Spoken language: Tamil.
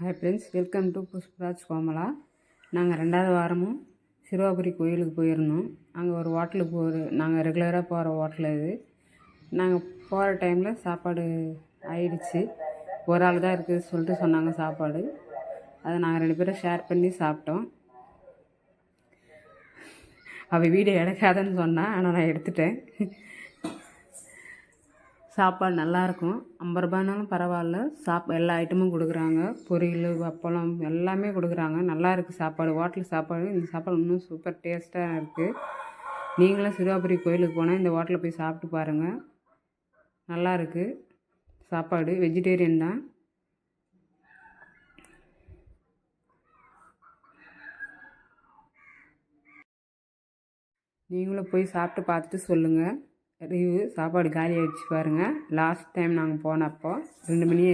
Hi friends welcome to Pushparaj Komala நாங்கள் ரெண்டாவது வாரமும் சிறுவாபுரி கோயிலுக்கு போயிருந்தோம். அங்கே ஒரு ஹோட்டலுக்கு போகிற நாங்கள் ரெகுலராக போகிற ஹோட்டல் இது. நாங்கள் போகிற டைமில் சாப்பாடு ஆயிடுச்சு. ஒரு ஆள் தான் இருக்குது சொல்லிட்டு சொன்னாங்க சாப்பாடு. அதை நாங்கள் ரெண்டு பேரும் ஷேர் பண்ணி சாப்பிட்டோம். அவள் வீடு எடுக்காதன்னு சொன்னான் ஆனால் நான் எடுத்துட்டேன். சாப்பாடு நல்லாயிருக்கும் ஐம்பது ரூபாய்னாலும் பரவாயில்ல. சாப் எல்லா ஐட்டமும் கொடுக்குறாங்க. பொரியல் அப்பளம் எல்லாமே கொடுக்குறாங்க. நல்லாயிருக்கு சாப்பாடு. ஹோட்டல் சாப்பாடு. இந்த சாப்பாடு இன்னும் சூப்பர் டேஸ்ட்டாக இருக்குது நீங்களும் சிறுவாபுரி கோயிலுக்கு போனால் இந்த ஹோட்டலில் போய் சாப்பிட்டு பாருங்கள் நல்லாயிருக்கு சாப்பாடு. வெஜிடேரியன் தான். நீங்களும் போய் சாப்பிட்டு பார்த்துட்டு சொல்லுங்கள் ரிவ்யூ சாப்பாடு காலி ஆகிடுச்சு பாருங்கள் லாஸ்ட் டைம் நாங்கள் போனப்போ ரெண்டு மணி